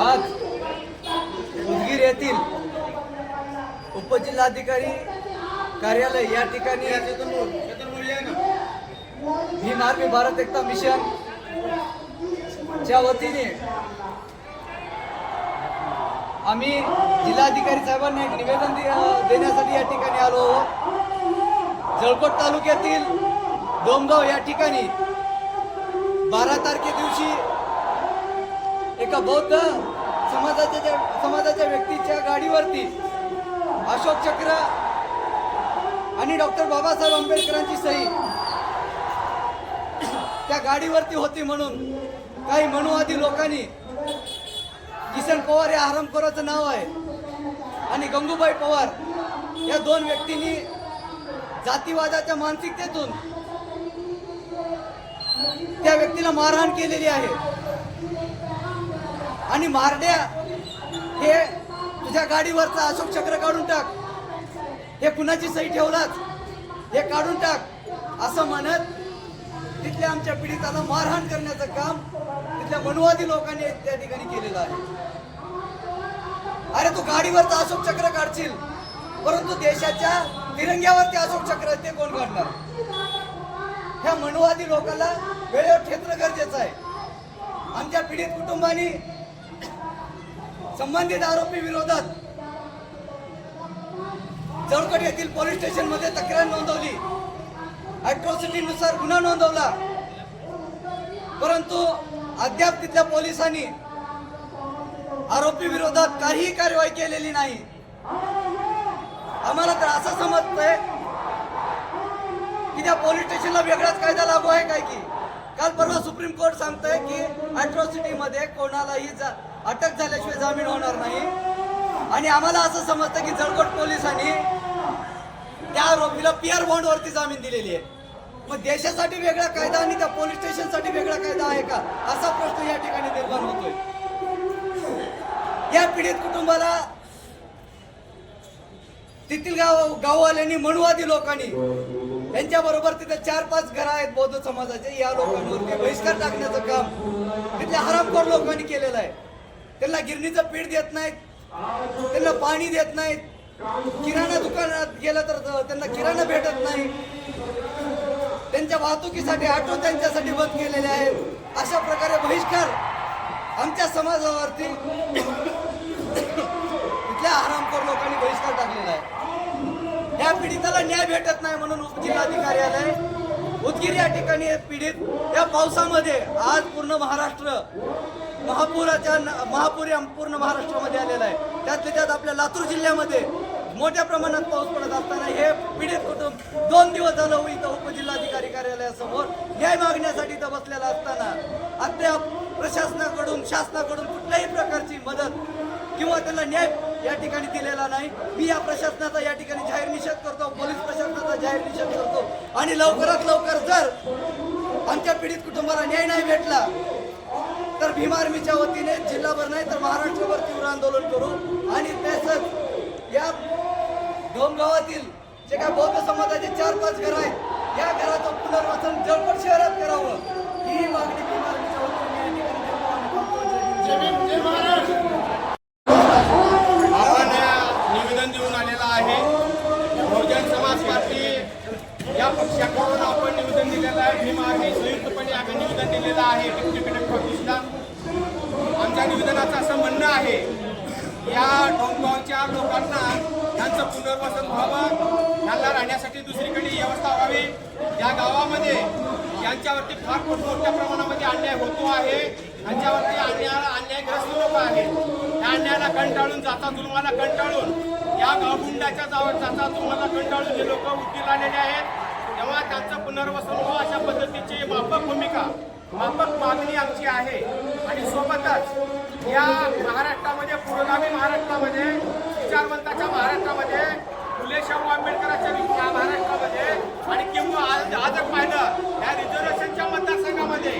आज उदगीर येथील उपजिल्हाधिकारी कार्यालय या ठिकाणी भीम आर्मी भारत एकता मिशन च्या वतीने आम्ही जिल्हाधिकारी साहेबांना एक निवेदन देण्यासाठी या ठिकाणी आलो आहोत. जळकोट तालुक्यातील डोमगाव या ठिकाणी बारा तारखे दिवशी एका बौद्ध? समाजाच्या समाजाच्या व्यक्तीच्या गाडीवरती. अशोक चक्र आणि डॉक्टर बाबासाहेब आंबेडकरांची सही. त्या गाडीवरती होती म्हणून काही मनुवादी लोकांनी किसन पवार या हरामखोराचं नाव आहे आणि गंगूबाई पवार या दोन व्यक्तींनी जातीवादाच्या मानसिकतेतून त्या व्यक्तीला मारहाण केलेली आहे. आणि मारड्या हे तुझ्या गाडीवरचा अशोक चक्र काढून टाक. हे कुणाची सही ठेवलाच? हे काढून टाक. असं म्हणत तिथल्या आमच्या पीडिताला मारहाण करण्याचं काम तिथल्या मनुवादी लोकांनी त्या ठिकाणी केलेलं आहे. अरे तू गाडीवरचा अशोक चक्र काढशील परंतु देशाच्या तिरंग्यावरती अशोक चक्र ते कोण काढणार? ह्या मनुवादी लोकांना वेळेवर ठेचणं गरजेचं आहे. आमच्या पीडित कुटुंबानी संबंधित आरोपी विरोधात जळकोट येथील पोलीस स्टेशनमध्ये तक्रार नोंदवली. अॅट्रॉसिटी नुसार गुन्हा नोंदवला. परंतु अद्याप तिथल्या पोलिसांनी आरोपी विरोधात काहीही कारवाई केलेली नाही. आम्हाला तर असं समजतंय की त्या पोलीस स्टेशनला वेगळाच कायदा लागू आहे काय की? काल परवा सुप्रीम कोर्ट सांगतंय की अॅट्रॉसिटीमध्ये कोणालाही जा- अटक झाल्याशिवाय जामीन होणार नाही. आणि आम्हाला असं समजतं की जळकोट पोलिसांनी त्या आरोपीला पिअर बॉन्ड वरती जामीन दिलेली आहे. मग देशासाठी वेगळा कायदा आणि त्या पोलीस स्टेशनसाठी वेगळा कायदा आहे का? असा प्रश्न या ठिकाणी निर्माण होतोय. या पीडित कुटुंबाला तेथील गाव गाववाल्यांनी मनुवादी लोकांनी यांच्या बरोबर तिथे चार पाच घरं आहेत बौद्ध समाजाचे. या लोकांवरती बहिष्कार टाकण्याचं काम तिथल्या हरामखोर लोकांनी केलेलं आहे. त्यांना गिरणीचं पीठ देत नाहीत. त्यांना पाणी देत नाहीत. किराणा दुकानात गेलं तर त्यांना किराणा भेटत नाही. त्यांच्या वाहतुकीसाठी ऑटो त्यांच्यासाठी बंद केलेले आहेत. अशा प्रकारे बहिष्कार आमच्या समाजावरती तिथल्या आरामखोर लोकांनी बहिष्कार टाकलेला आहे. या पीडिताला न्याय भेटत नाही म्हणून उपजिल्हाधिकार्यालय उदगीर या ठिकाणी पीडित या पावसामध्ये आज पूर्ण महाराष्ट्र महापुराच्या न- महापूर या पूर्ण महाराष्ट्रामध्ये आलेला आहे. त्यातल्या त्यात आपल्या लातूर जिल्ह्यामध्ये मोठ्या प्रमाणात पाऊस पडत असताना हे पीडित कुटुंब दोन दिवस झालं हो इथं उपजिल्हाधिकारी कार्यालयासमोर न्याय मागण्यासाठी इथं बसलेला असताना अद्याप प्रशासनाकडून शासनाकडून कुठल्याही प्रकारची मदत किंवा त्यांना न्याय या ठिकाणी दिलेला नाही. मी या प्रशासनाचा या ठिकाणी जाहीर निषेध करतो पोलीस प्रशासनाचा जाहीर निषेध करतो. आणि लवकरात लवकर जर आमच्या पीडित कुटुंबाला न्याय नाही भेटला तर भीम आर्मीच्या वतीने जिल्हाभर नाही तर महाराष्ट्रभर तीव्र आंदोलन करू. आणि तसंच या डोमगावातील जे काय बौद्ध समाजाचे चार पाच घर आहेत या घराचं पुनर्वसन जळकोट शहरात करावं ही मागणी भीम आर्मीच्या वतीने या ठिकाणी करतो आणि करतो. आपण निवेदन देऊन आलेला आहे बहुजन समाज पार्टी या पक्षाकडून आपण निवेदन दिलेलं आहे. भीम आर्मी संयुक्तपणे आम्ही निवेदन दिलेलं आहे. डिप्टी ऑफिसला आमच्या निवेदनाचं असं म्हणणं आहे या डोंगावच्या लोकांना त्यांचं पुनर्वसन व्हावं त्यांना राहण्यासाठी दुसरीकडे व्यवस्था व्हावी. या गावामध्ये यांच्यावरती फार खूप मोठ्या प्रमाणामध्ये अन्याय होतो आहे. यांच्यावरती अन्याय अन्यायग्रस्त लोक आहेत. त्या अन्यायाला कंटाळून जाता जुलमाला कंटाळून या गावगुंडाच्या जावर जाता जुलमाला कंटाळून जे लोक उद्दील आलेले आहेत व्हावा त्यांचं पुनर्वसन व्हावं अशा पद्धतीची व्यापक भूमिका व्यापक मागणी आमची आहे. आणि सोबतच या महाराष्ट्रामध्ये पुरोगामी महाराष्ट्रामध्ये विचारवंताच्या महाराष्ट्रामध्ये फुले शाहू आंबेडकरांच्या महाराष्ट्रामध्ये आणि किंवा आज आज पाहिलं या रिझर्वेशनच्या मतदारसंघामध्ये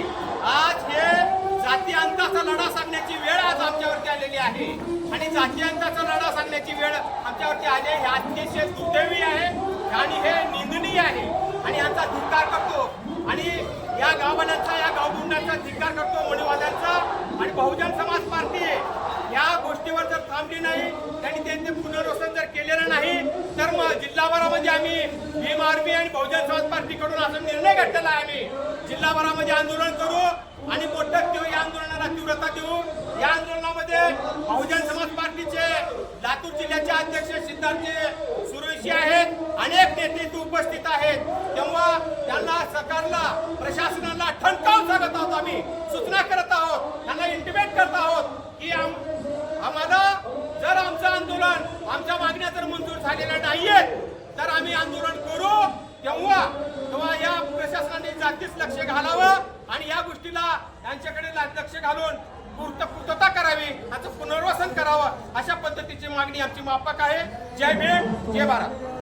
आज हे जाती अंताचा लढा सांगण्याची वेळ आज आमच्यावरती आलेली आहे. आणि जाती अंताचा लढा सांगण्याची वेळ आमच्यावरती आली आहे. हे अतिशय दुर्दैवी आहे आणि हे निंदनीय आहे. आणि यांचा धिक्कार करतो. आणि या गावांचा या गावगुंडांचा धिक्कार करतो मणिवाद्यांचा आणि बहुजन समाज पार्टी या गोष्टीवर जर थांबली नाही त्यांनी त्यांचे पुनर्वसन जर केलेलं नाही तर मग जिल्हाभरामध्ये आम्ही भीम आर्मी आणि बहुजन समाज पार्टीकडून असा निर्णय घेतलेला आहे आम्ही. जिल्हाभरामध्ये आंदोलन करू आणि मोठं देऊ या आंदोलनाला तीव्रता देऊ. या आंदोलनामध्ये बहुजन समाज पार्टीचे लातूर जिल्ह्याचे अध्यक्ष सिद्धार्थ सुरेशी आहेत. अनेक नेते उपस्थित आहेत. सरकारला प्रशासनाला ठणकावून सांगत आहोत आम्ही. सूचना करत आहोत त्यांना इंटिमेट करत आहोत की आम्हाला जर आमचं आंदोलन आमच्या मागण्या जर मंजूर झालेल्या नाहीयेत तर आम्ही आंदोलन करू तेव्हा तेव्हा या प्रशासनाने जातीच लक्ष घालावं आणि या गोष्टीला त्यांच्याकडे लक्ष घालून पूर्तपूर्तता करावी याचं पुनर्वसन करावं अशा पद्धतीची मागणी आमची माफक आहे. जय भीम जय भारत.